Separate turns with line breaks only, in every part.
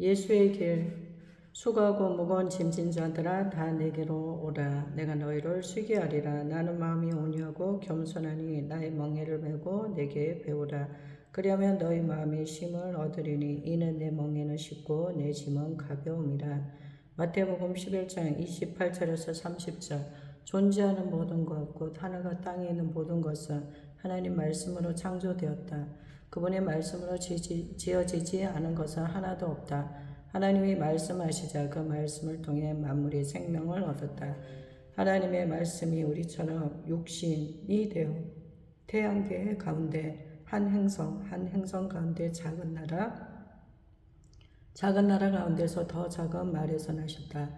예수의 길 수고하고 무거운 짐진 자들아 다 내게로 오라. 내가 너희를 쉬게 하리라. 나는 마음이 온유하고 겸손하니 나의 멍에를 메고 내게 배우라. 그리하면 너희 마음이 쉼을 얻으리니 이는 내 멍에는 쉽고 내 짐은 가벼움이라. 마태복음 11장 28절에서 30절. 존재하는 모든 것, 곧 하늘과 땅에 있는 모든 것은 하나님 말씀으로 창조되었다. 그분의 말씀으로 지지, 지어지지 않은 것은 하나도 없다. 하나님이 말씀하시자 그 말씀을 통해 만물이 생명을 얻었다. 하나님의 말씀이 우리처럼 육신이 되어 태양계 가운데 한 행성, 한 행성 가운데 작은 나라, 작은 나라 가운데서 더 작은 말에서 나셨다.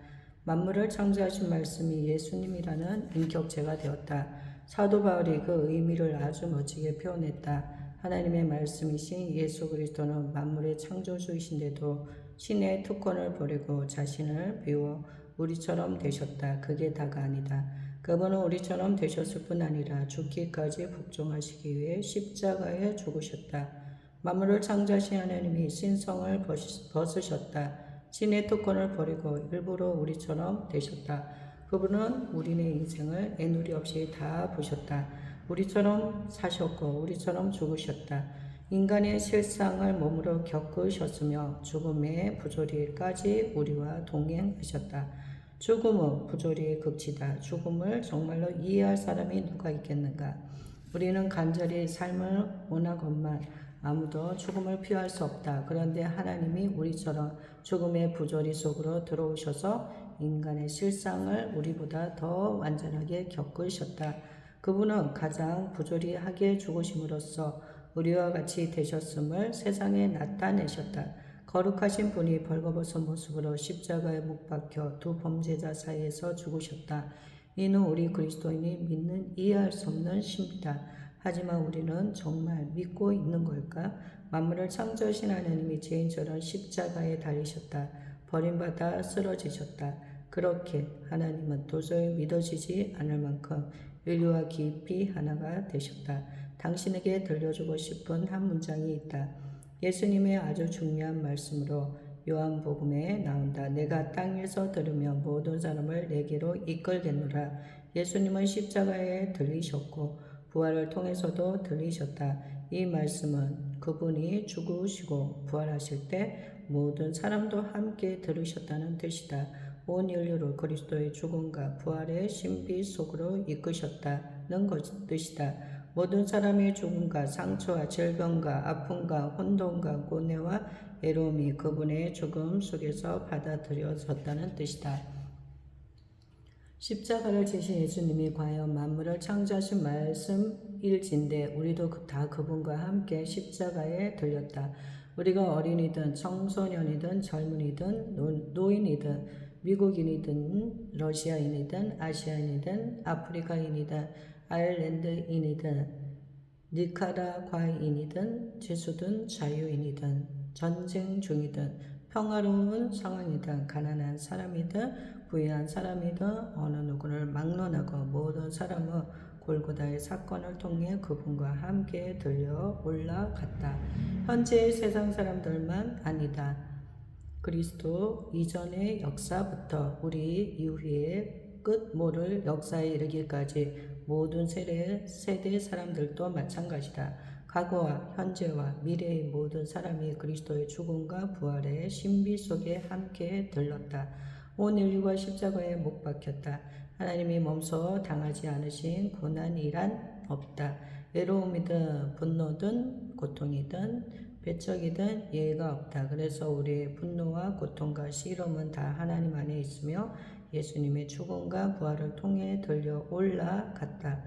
만물을 창조하신 말씀이 예수님이라는 인격체가 되었다. 사도 바울이 그 의미를 아주 멋지게 표현했다. 하나님의 말씀이신 예수 그리스도는 만물의 창조주이신데도 신의 특권을 버리고 자신을 비워 우리처럼 되셨다. 그게 다가 아니다. 그분은 우리처럼 되셨을 뿐 아니라 죽기까지 복종하시기 위해 십자가에 죽으셨다. 만물을 창조하신 하나님이 신성을 벗으셨다. 신의 특권을 버리고 일부러 우리처럼 되셨다. 그분은 우리의 인생을 애누리 없이 다 보셨다. 우리처럼 사셨고 우리처럼 죽으셨다. 인간의 실상을 몸으로 겪으셨으며 죽음의 부조리까지 우리와 동행하셨다. 죽음은 부조리의 극치다. 죽음을 정말로 이해할 사람이 누가 있겠는가? 우리는 간절히 삶을 원하건만 아무도 죽음을 피할 수 없다. 그런데 하나님이 우리처럼 죽음의 부조리 속으로 들어오셔서 인간의 실상을 우리보다 더 완전하게 겪으셨다. 그분은 가장 부조리하게 죽으심으로써 우리와 같이 되셨음을 세상에 나타내셨다. 거룩하신 분이 벌거벗은 모습으로 십자가에 못 박혀 두 범죄자 사이에서 죽으셨다. 이는 우리 그리스도인이 믿는 이해할 수 없는 신비다. 하지만 우리는 정말 믿고 있는 걸까? 만물을 창조하신 하나님이 죄인처럼 십자가에 달리셨다. 버림받아 쓰러지셨다. 그렇게 하나님은 도저히 믿어지지 않을 만큼 인류와 깊이 하나가 되셨다. 당신에게 들려주고 싶은 한 문장이 있다. 예수님의 아주 중요한 말씀으로 요한복음에 나온다. 내가 땅에서 들으며 모든 사람을 내게로 이끌겠노라. 예수님은 십자가에 들리셨고 부활을 통해서도 들리셨다. 이 말씀은 그분이 죽으시고 부활하실 때 모든 사람도 함께 들으셨다는 뜻이다. 온 인류를 그리스도의 죽음과 부활의 신비 속으로 이끄셨다는 것 뜻이다. 모든 사람의 죽음과 상처와 질병과 아픔과 혼돈과 고뇌와 애로움이 그분의 죽음 속에서 받아들여졌다는 뜻이다. 십자가를 지신 예수님이 과연 만물을 창조하신 말씀일진데 우리도 그- 다 그분과 함께 십자가에 들렸다. 우리가 어린이든 청소년이든 젊은이든 노인이든 미국인이든 러시아인이든 아시아인이든 아프리카인이든 아일랜드인이든 니카라과인이든 죄수든 자유인이든 전쟁 중이든 평화로운 상황이든 가난한 사람이든 부유한 사람이든 어느 누구를 막론하고 모든 사람은 골고다의 사건을 통해 그분과 함께 들려 올라갔다. 현재의 세상 사람들만 아니다. 그리스도 이전의 역사부터 우리 이후의 끝 모를 역사에 이르기까지 모든 세대, 세대 사람들도 마찬가지다. 과거와 현재와 미래의 모든 사람이 그리스도의 죽음과 부활의 신비 속에 함께 들렀다. 온 인류가 십자가에 못 박혔다. 하나님이 몸소 당하지 않으신 고난이란 없다. 외로움이든 분노든 고통이든 배척이든 예의가 없다. 그래서 우리의 분노와 고통과 시름은 다 하나님 안에 있으며 예수님의 죽음과 부활을 통해 들려 올라갔다.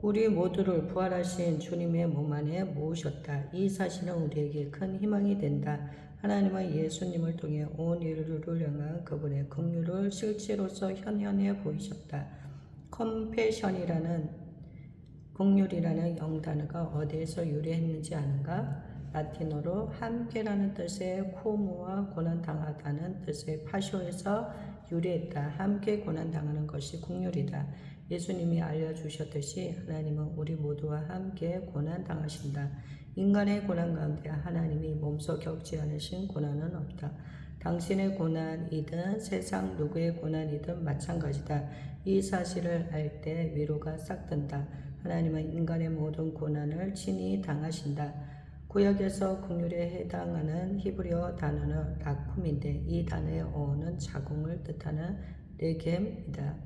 우리 모두를 부활하신 주님의 몸 안에 모으셨다. 이 사실은 우리에게 큰 희망이 된다. 하나님은 예수님을 통해 온 인류를 향한 그분의 긍휼을 실체로서 현현해 보이셨다. 컴패션이라는 긍휼이라는 영단어가 어디에서 유래했는지 아는가? 라틴어로 함께라는 뜻의 코모와 고난당하다는 뜻의 파쇼에서 유래했다. 함께 고난당하는 것이 국률이다. 예수님이 알려주셨듯이 하나님은 우리 모두와 함께 고난당하신다. 인간의 고난 가운데 하나님이 몸소 겪지 않으신 고난은 없다. 당신의 고난이든 세상 누구의 고난이든 마찬가지다. 이 사실을 알 때 위로가 싹 든다. 하나님은 인간의 모든 고난을 친히 당하신다. 구약에서 국률에 해당하는 히브리어 단어는 라쿰인데 이 단어의 어원은 자궁을 뜻하는 레겜이다.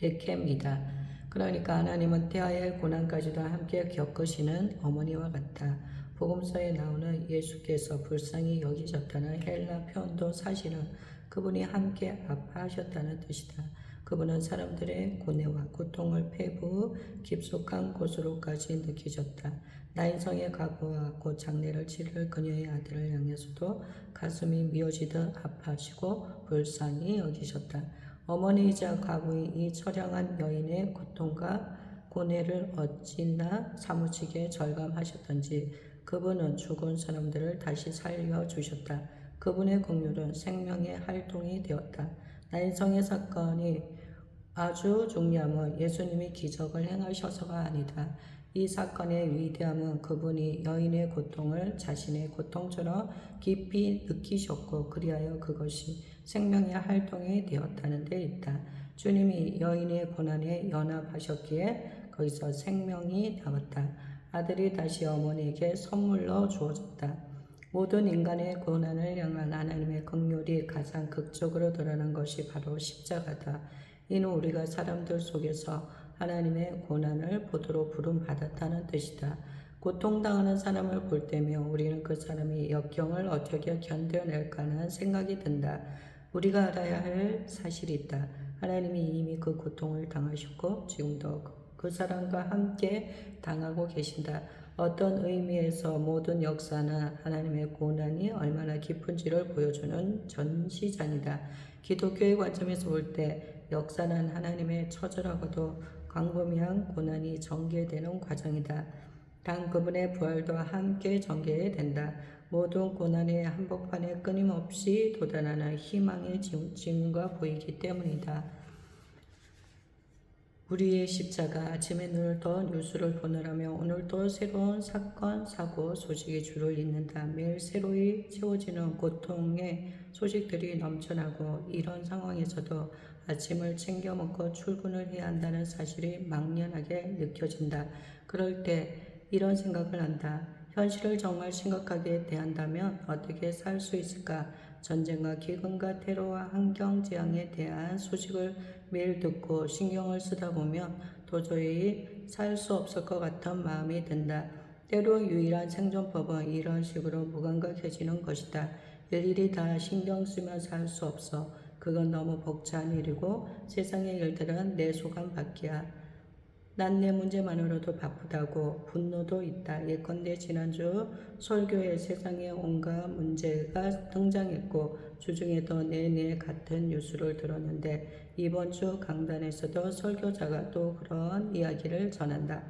레켐이다. 그러니까 하나님은 태아의 고난까지도 함께 겪으시는 어머니와 같다. 복음서에 나오는 예수께서 불쌍히 여기셨다는 헬라 표현도 사실은 그분이 함께 아파하셨다는 뜻이다. 그분은 사람들의 고뇌와 고통을 폐부 깊숙한 곳으로까지 느끼셨다. 나인성의 가부와 곧 장례를 치를 그녀의 아들을 향해서도 가슴이 미어지듯 아파하시고 불쌍히 여기셨다. 어머니이자 가부인 이 처량한 여인의 고통과 고뇌를 어찌나 사무치게 절감하셨던지 그분은 죽은 사람들을 다시 살려주셨다. 그분의 공률은 생명의 활동이 되었다. 나인성의 사건이 아주 중요함은 예수님이 기적을 행하셔서가 아니다. 이 사건의 위대함은 그분이 여인의 고통을 자신의 고통처럼 깊이 느끼셨고 그리하여 그것이 생명의 활동이 되었다는 데 있다. 주님이 여인의 고난에 연합하셨기에 거기서 생명이 나왔다. 아들이 다시 어머니에게 선물로 주어졌다. 모든 인간의 고난을 향한 하나님의 긍휼이 가장 극적으로 드러난 것이 바로 십자가다. 이는 우리가 사람들 속에서 하나님의 고난을 보도록 부름받았다는 뜻이다. 고통당하는 사람을 볼 때면 우리는 그 사람이 역경을 어떻게 견뎌낼까는 생각이 든다. 우리가 알아야 할 사실이 있다. 하나님이 이미 그 고통을 당하셨고 지금도 그 사람과 함께 당하고 계신다. 어떤 의미에서 모든 역사나 하나님의 고난이 얼마나 깊은지를 보여주는 전시장이다. 기독교의 관점에서 볼 때 역사는 하나님의 처절하고도 광범위한 고난이 전개되는 과정이다. 단 그분의 부활도 함께 전개된다. 모든 고난의 한복판에 끊임없이 돋아나는 희망의 징후가 보이기 때문이다. 우리의 십자가 아침에 눈을 떠 뉴스를 보느라며 오늘도 새로운 사건, 사고, 소식이 줄을 잇는다. 매일 새로이 채워지는 고통의 소식들이 넘쳐나고 이런 상황에서도 아침을 챙겨 먹고 출근을 해야 한다는 사실이 막연하게 느껴진다. 그럴 때 이런 생각을 한다. 현실을 정말 심각하게 대한다면 어떻게 살 수 있을까? 전쟁과 기근과 테러와 환경 재앙에 대한 소식을 매일 듣고 신경을 쓰다 보면 도저히 살 수 없을 것 같은 마음이 든다. 때로 유일한 생존법은 이런 식으로 무감각해지는 것이다. 일일이 다 신경 쓰며 살수 없어. 그건 너무 벅찬 일이고 세상의 일들은 내 소감 밖이야. 난 내 문제만으로도 바쁘다고 분노도 있다. 예컨대 지난주 설교에 세상에 온갖 문제가 등장했고 주중에도 내내 같은 뉴스를 들었는데 이번 주 강단에서도 설교자가 또 그런 이야기를 전한다.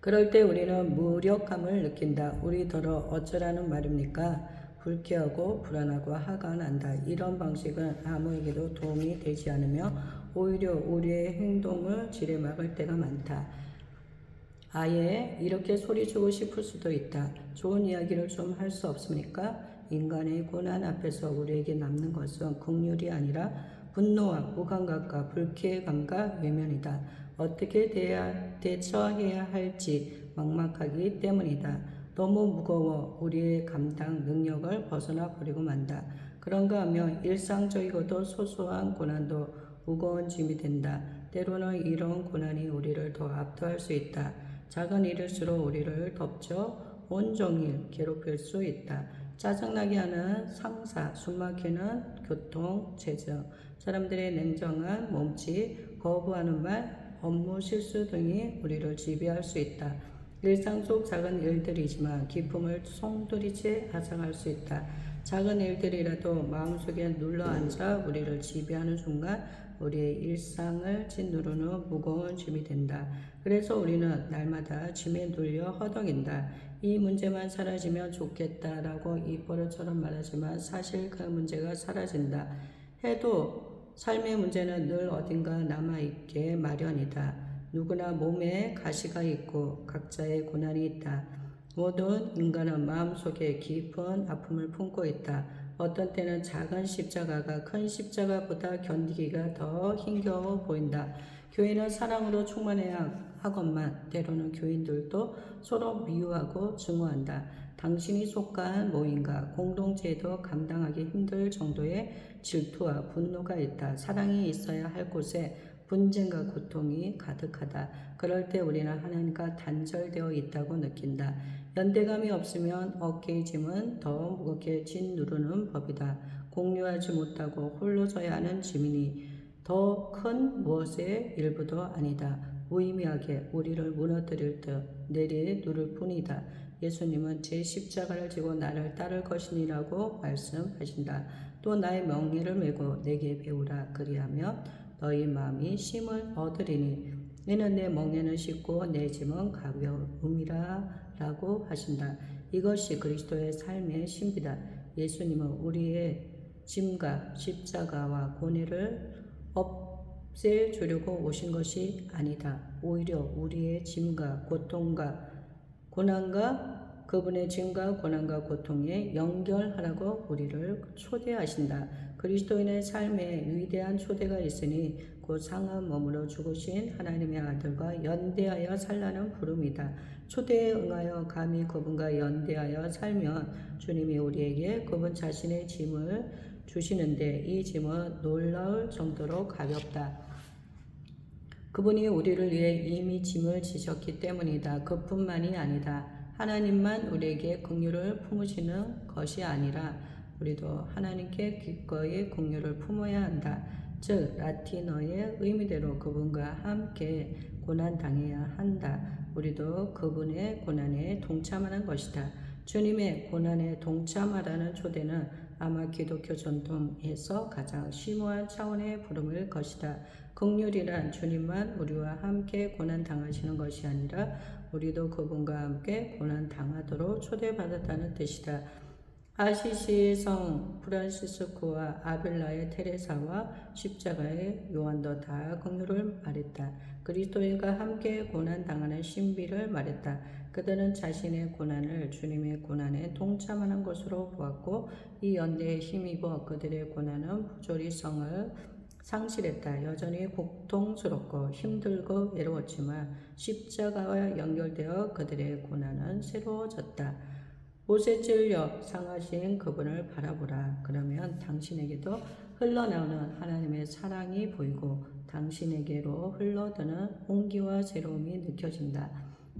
그럴 때 우리는 무력감을 느낀다. 우리더러 어쩌라는 말입니까? 불쾌하고 불안하고 화가 난다. 이런 방식은 아무에게도 도움이 되지 않으며 오히려 우리의 행동을 지레 막을 때가 많다. 아예 이렇게 소리주고 싶을 수도 있다. 좋은 이야기를 좀 할 수 없습니까? 인간의 고난 앞에서 우리에게 남는 것은 극률이 아니라 분노와 무감각과 불쾌감과 외면이다. 어떻게 대야, 대처해야 할지 막막하기 때문이다. 너무 무거워 우리의 감당 능력을 벗어나 버리고 만다. 그런가 하면 일상적이고도 소소한 고난도 무거운 짐이 된다. 때로는 이런 고난이 우리를 더 압도할 수 있다. 작은 일일수록 우리를 덮쳐 온종일 괴롭힐 수 있다. 짜증나게 하는 상사, 숨막히는 교통, 재정, 사람들의 냉정한 몸짓, 거부하는 말, 업무 실수 등이 우리를 지배할 수 있다. 일상 속 작은 일들이지만 기쁨을 송두리째 앗아갈 수 있다. 작은 일들이라도 마음속에 눌러앉아 우리를 지배하는 순간 우리의 일상을 짓누르는 무거운 짐이 된다. 그래서 우리는 날마다 짐에 눌려 허덕인다. 이 문제만 사라지면 좋겠다라고 입버릇처럼 말하지만 사실 그 문제가 사라진다. 해도 삶의 문제는 늘 어딘가 남아있게 마련이다. 누구나 몸에 가시가 있고 각자의 고난이 있다. 모든 인간은 마음속에 깊은 아픔을 품고 있다. 어떤 때는 작은 십자가가 큰 십자가보다 견디기가 더 힘겨워 보인다. 교회는 사랑으로 충만해야 하건만 때로는 교인들도 서로 미워하고 증오한다. 당신이 속한 모임과 공동체에도 감당하기 힘들 정도의 질투와 분노가 있다. 사랑이 있어야 할 곳에 분쟁과 고통이 가득하다. 그럴 때 우리는 하나님과 단절되어 있다고 느낀다. 연대감이 없으면 어깨의 짐은 더 무겁게 짓 누르는 법이다. 공유하지 못하고 홀로 져야 하는 짐이니 더 큰 무엇의 일부도 아니다. 무의미하게 우리를 무너뜨릴 듯 내리 누를 뿐이다. 예수님은 제 십자가를 지고 나를 따를 것이니라고 말씀하신다. 또 나의 명예를 메고 내게 배우라 그리하면 너희 마음이 쉼을 얻으리니 이는 내 멍에는 쉽고 내 짐은 가벼움이라 라고 하신다. 이것이 그리스도의 삶의 신비다. 예수님은 우리의 짐과 십자가와 고뇌를 없애 주려고 오신 것이 아니다. 오히려 우리의 짐과 고통과 고난과 그분의 짐과 고난과 고통에 연결하라고 우리를 초대하신다. 그리스도인의 삶에 위대한 초대가 있으니 그 상한 몸으로 죽으신 하나님의 아들과 연대하여 살라는 부름이다. 초대에 응하여 감히 그분과 연대하여 살면 주님이 우리에게 그분 자신의 짐을 주시는데 이 짐은 놀라울 정도로 가볍다. 그분이 우리를 위해 이미 짐을 지셨기 때문이다. 그뿐만이 아니다. 하나님만 우리에게 긍휼을 품으시는 것이 아니라 우리도 하나님께 기꺼이 긍휼을 품어야 한다. 즉 라틴어의 의미대로 그분과 함께 고난 당해야 한다. 우리도 그분의 고난에 동참하는 것이다. 주님의 고난에 동참하라는 초대는 아마 기독교 전통에서 가장 심오한 차원의 부름일 것이다. 극률이란 주님만 우리와 함께 고난 당하시는 것이 아니라 우리도 그분과 함께 고난 당하도록 초대받았다는 뜻이다. 아시시 성 프란시스코와 아벨라의 테레사와 십자가의 요한도 다 긍휼을 말했다. 그리스도인과 함께 고난 당하는 신비를 말했다. 그들은 자신의 고난을 주님의 고난에 동참하는 것으로 보았고 이 연대에 힘입어 그들의 고난은 부조리 성을 상실했다. 여전히 고통스럽고 힘들고 외로웠지만 십자가와 연결되어 그들의 고난은 새로워졌다. 못에 찔려 상하신 그분을 바라보라. 그러면 당신에게도 흘러나오는 하나님의 사랑이 보이고 당신에게로 흘러드는 온기와 새로움이 느껴진다.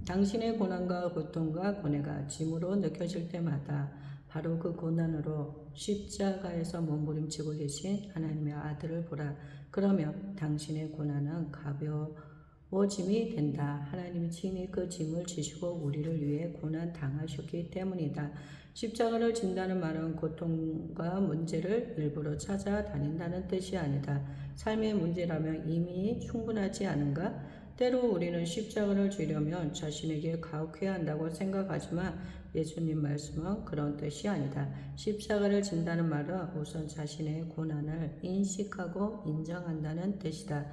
당신의 고난과 고통과 고뇌가 짐으로 느껴질 때마다 바로 그 고난으로 십자가에서 몸부림치고 계신 하나님의 아들을 보라. 그러면 당신의 고난은 가벼워짐이 된다. 하나님이 친히 그 짐을 지시고 우리를 위해 고난 당하셨기 때문이다. 십자가를 진다는 말은 고통과 문제를 일부러 찾아다닌다는 뜻이 아니다. 삶의 문제라면 이미 충분하지 않은가? 때로 우리는 십자가를 지려면 자신에게 가혹해야 한다고 생각하지만 예수님 말씀은 그런 뜻이 아니다. 십자가를 진다는 말은 우선 자신의 고난을 인식하고 인정한다는 뜻이다.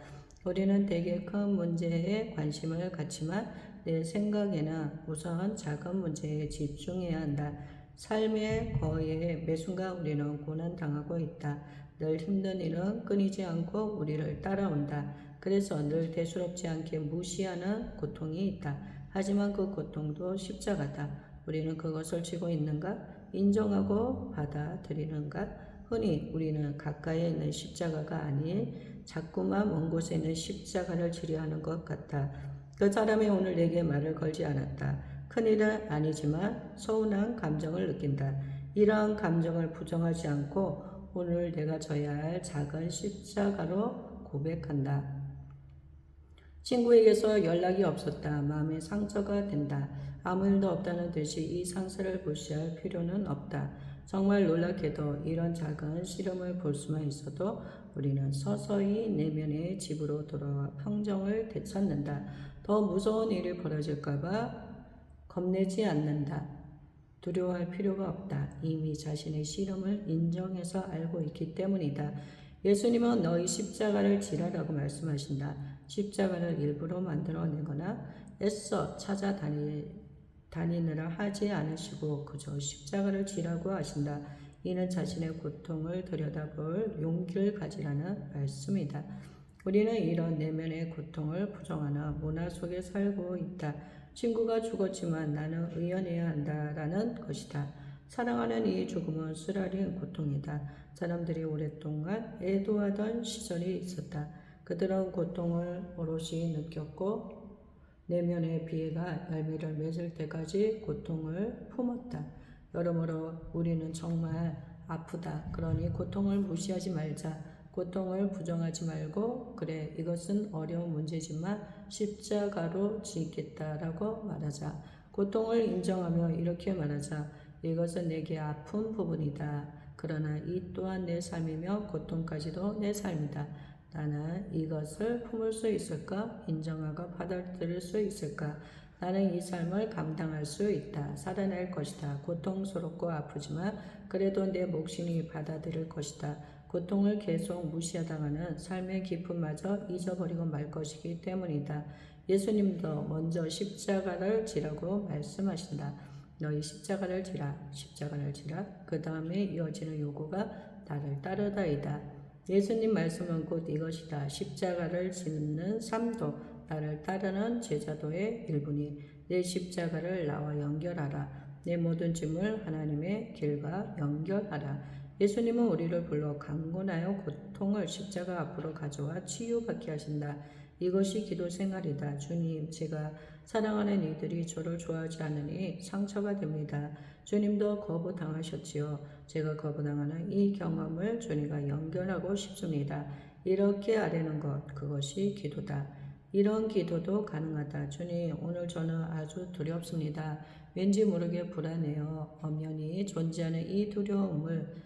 우리는 되게 큰 문제에 관심을 갖지만 내 생각에는 우선 작은 문제에 집중해야 한다. 삶의 거의 매 순간 우리는 고난당하고 있다. 늘 힘든 일은 끊이지 않고 우리를 따라온다. 그래서 늘 대수롭지 않게 무시하는 고통이 있다. 하지만 그 고통도 십자가다. 우리는 그것을 지고 있는가? 인정하고 받아들이는가? 흔히 우리는 가까이에 있는 십자가가 아닌 자꾸만 먼 곳에 있는 십자가를 지려 하는 것 같다. 그 사람이 오늘 내게 말을 걸지 않았다. 큰일은 아니지만 서운한 감정을 느낀다. 이러한 감정을 부정하지 않고 오늘 내가 져야 할 작은 십자가로 고백한다. 친구에게서 연락이 없었다. 마음에 상처가 된다. 아무 일도 없다는 듯이 이 상처를 무시할 필요는 없다. 정말 놀랍게도 이런 작은 시름을 볼 수만 있어도 우리는 서서히 내면의 집으로 돌아와 평정을 되찾는다. 더 무서운 일이 벌어질까봐 겁내지 않는다. 두려워할 필요가 없다. 이미 자신의 시름을 인정해서 알고 있기 때문이다. 예수님은 너희 십자가를 지라라고 말씀하신다. 십자가를 일부러 만들어내거나 애써 찾아다니느라 하지 않으시고 그저 십자가를 지라고 하신다. 이는 자신의 고통을 들여다볼 용기를 가지라는 말씀이다. 우리는 이런 내면의 고통을 부정하는 문화 속에 살고 있다. 친구가 죽었지만 나는 의연해야 한다라는 것이다. 사랑하는 이 죽음은 쓰라린 고통이다. 사람들이 오랫동안 애도하던 시절이 있었다. 그들은 고통을 오롯이 느꼈고 내면의 비애가 열매를 맺을 때까지 고통을 품었다. 여러모로 우리는 정말 아프다. 그러니 고통을 무시하지 말자. 고통을 부정하지 말고 그래 이것은 어려운 문제지만 십자가로 지겠다라고 말하자. 고통을 인정하며 이렇게 말하자. 이것은 내게 아픈 부분이다. 그러나 이 또한 내 삶이며 고통까지도 내 삶이다. 나는 이것을 품을 수 있을까? 인정하고 받아들일 수 있을까? 나는 이 삶을 감당할 수 있다. 살아낼 것이다. 고통스럽고 아프지만 그래도 내 몫이니 받아들일 것이다. 고통을 계속 무시하다가는 삶의 기쁨마저 잊어버리고 말 것이기 때문이다. 예수님도 먼저 십자가를 지라고 말씀하신다. 너희 십자가를 지라, 십자가를 지라. 그 다음에 이어지는 요구가 나를 따르다이다. 예수님 말씀은 곧 이것이다. 십자가를 지는 삶도 나를 따르는 제자도의 일부니 내 십자가를 나와 연결하라. 내 모든 짐을 하나님의 길과 연결하라. 예수님은 우리를 불러 강권하여 고통을 십자가 앞으로 가져와 치유받게 하신다. 이것이 기도 생활이다. 주님, 제가 사랑하는 이들이 저를 좋아하지 않으니 상처가 됩니다. 주님도 거부당하셨지요. 제가 거부당하는 이 경험을 주님과 연결하고 싶습니다. 이렇게 아뢰는 것, 그것이 기도다. 이런 기도도 가능하다. 주님, 오늘 저는 아주 두렵습니다. 왠지 모르게 불안해요. 엄연히 존재하는 이 두려움을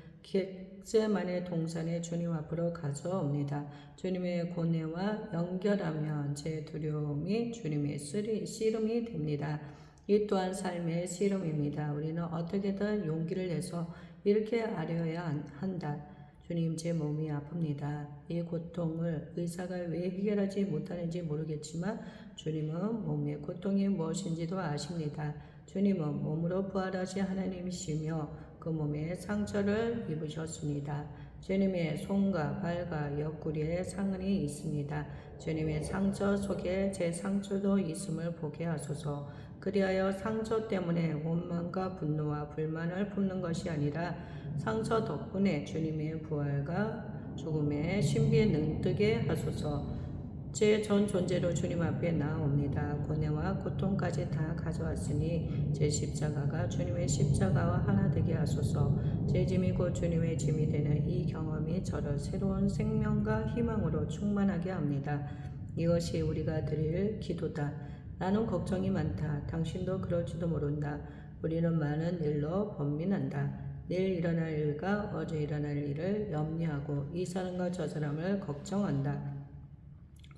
객세만의 동산에 주님 앞으로 가져옵니다. 주님의 고뇌와 연결하면 제 두려움이 주님의 쓰리, 씨름이 됩니다. 이 또한 삶의 씨름입니다. 우리는 어떻게든 용기를 내서 이렇게 아려야 한다. 주님, 제 몸이 아픕니다. 이 고통을 의사가 왜 해결하지 못하는지 모르겠지만 주님은 몸의 고통이 무엇인지도 아십니다. 주님은 몸으로 부활하신 하나님이시며 그 몸에 상처를 입으셨습니다. 주님의 손과 발과 옆구리에 상흔이 있습니다. 주님의 상처 속에 제 상처도 있음을 보게 하소서. 그리하여 상처 때문에 원망과 분노와 불만을 품는 것이 아니라 상처 덕분에 주님의 부활과 죽음의 신비에 능뜨게 하소서. 제 전 존재로 주님 앞에 나옵니다. 고뇌와 고통까지 다 가져왔으니 제 십자가가 주님의 십자가와 하나 되게 하소서. 제 짐이 곧 주님의 짐이 되는 이 경험이 저를 새로운 생명과 희망으로 충만하게 합니다. 이것이 우리가 드릴 기도다. 나는 걱정이 많다. 당신도 그럴지도 모른다. 우리는 많은 일로 번민한다. 내일 일어날 일과 어제 일어날 일을 염려하고 이 사람과 저 사람을 걱정한다.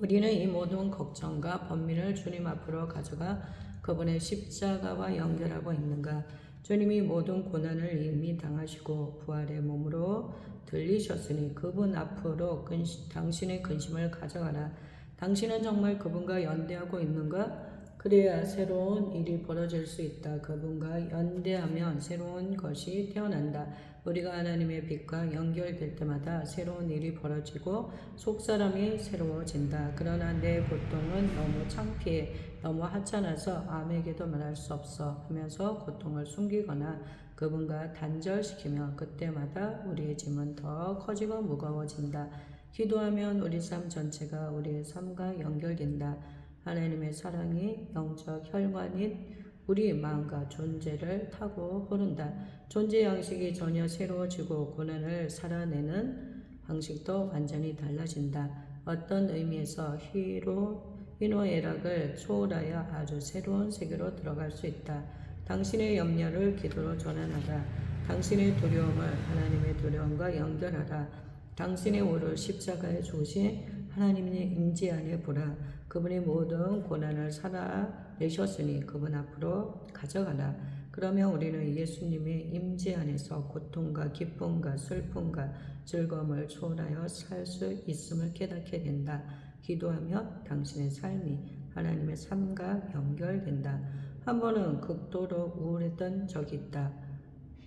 우리는 이 모든 걱정과 번민을 주님 앞으로 가져가 그분의 십자가와 연결하고 있는가? 주님이 모든 고난을 이미 당하시고 부활의 몸으로 들리셨으니 그분 앞으로 근심, 당신의 근심을 가져가라. 당신은 정말 그분과 연대하고 있는가? 그래야 새로운 일이 벌어질 수 있다. 그분과 연대하면 새로운 것이 태어난다. 우리가 하나님의 빛과 연결될 때마다 새로운 일이 벌어지고 속사람이 새로워진다. 그러나 내 고통은 너무 창피해, 너무 하찮아서 아무에게도 말할 수 없어 하면서 고통을 숨기거나 그분과 단절시키며 그때마다 우리의 짐은 더 커지고 무거워진다. 기도하면 우리 삶 전체가 우리의 삶과 연결된다. 하나님의 사랑이 영적 혈관인 우리 마음과 존재를 타고 흐른다. 존재 양식이 전혀 새로워지고 고난을 살아내는 방식도 완전히 달라진다. 어떤 의미에서 희로 희노애락을 초월하여 아주 새로운 세계로 들어갈 수 있다. 당신의 염려를 기도로 전환하라. 당신의 두려움을 하나님의 두려움과 연결하라. 당신의 오를 십자가에 주신 하나님의 임재 안에 보라. 그분이 모든 고난을 살아내셨으니 그분 앞으로 가져가라. 그러면 우리는 예수님의 임재 안에서 고통과 기쁨과 슬픔과 즐거움을 초월하여 살 수 있음을 깨닫게 된다. 기도하며 당신의 삶이 하나님의 삶과 연결된다. 한 번은 극도로 우울했던 적이 있다.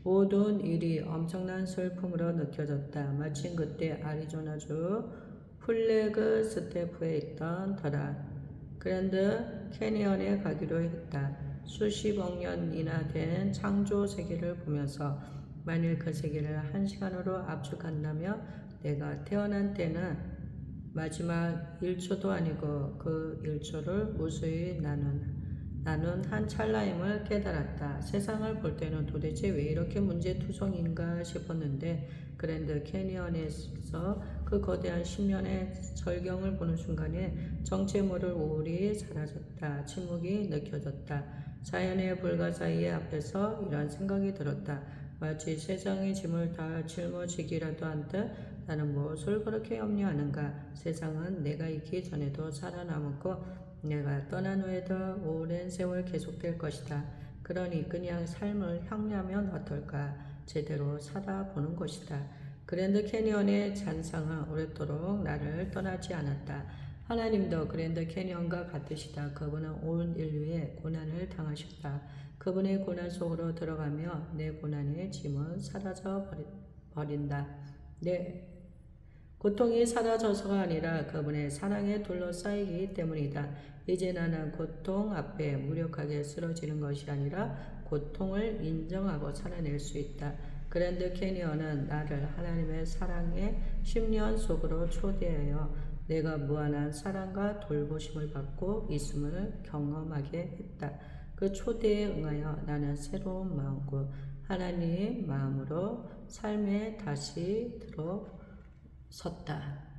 모든 일이 엄청난 슬픔으로 느껴졌다. 마침 그때 아리조나주 플래그 스태프에 있던 더라 그랜드 캐니언에 가기로 했다. 수십억 년이나 된 창조 세계를 보면서 만일 그 세계를 한 시간으로 압축한다면 내가 태어난 때는 마지막 1초도 아니고 그 1초를 무수히 나눈 나는 한 찰나임을 깨달았다. 세상을 볼 때는 도대체 왜 이렇게 문제투성인가 싶었는데 그랜드 캐니언에서 그 거대한 십년의 절경을 보는 순간에 정체 모를 우울이 사라졌다. 침묵이 느껴졌다. 자연의 불가사의 앞에서 이런 생각이 들었다. 마치 세상의 짐을 다 짊어지기라도 한 듯 나는 무엇을 그렇게 염려하는가? 세상은 내가 있기 전에도 살아남았고 내가 떠난 후에도 오랜 세월 계속될 것이다. 그러니 그냥 삶을 향유하면 어떨까? 제대로 살아보는 것이다. 그랜드 캐니언의 잔상은 오랫도록 나를 떠나지 않았다. 하나님도 그랜드 캐니언과 같으시다. 그분은 온 인류의 고난을 당하셨다. 그분의 고난 속으로 들어가며 내 고난의 짐은 사라져 버린다. 내 고통이 사라져서가 아니라 그분의 사랑에 둘러싸이기 때문이다. 이제 나는 고통 앞에 무력하게 쓰러지는 것이 아니라 고통을 인정하고 살아낼 수 있다. 그랜드 캐니언은 나를 하나님의 사랑의 10년 속으로 초대하여 내가 무한한 사랑과 돌보심을 받고 있음을 경험하게 했다. 그 초대에 응하여 나는 새로운 마음과 하나님의 마음으로 삶에 다시 들어섰다.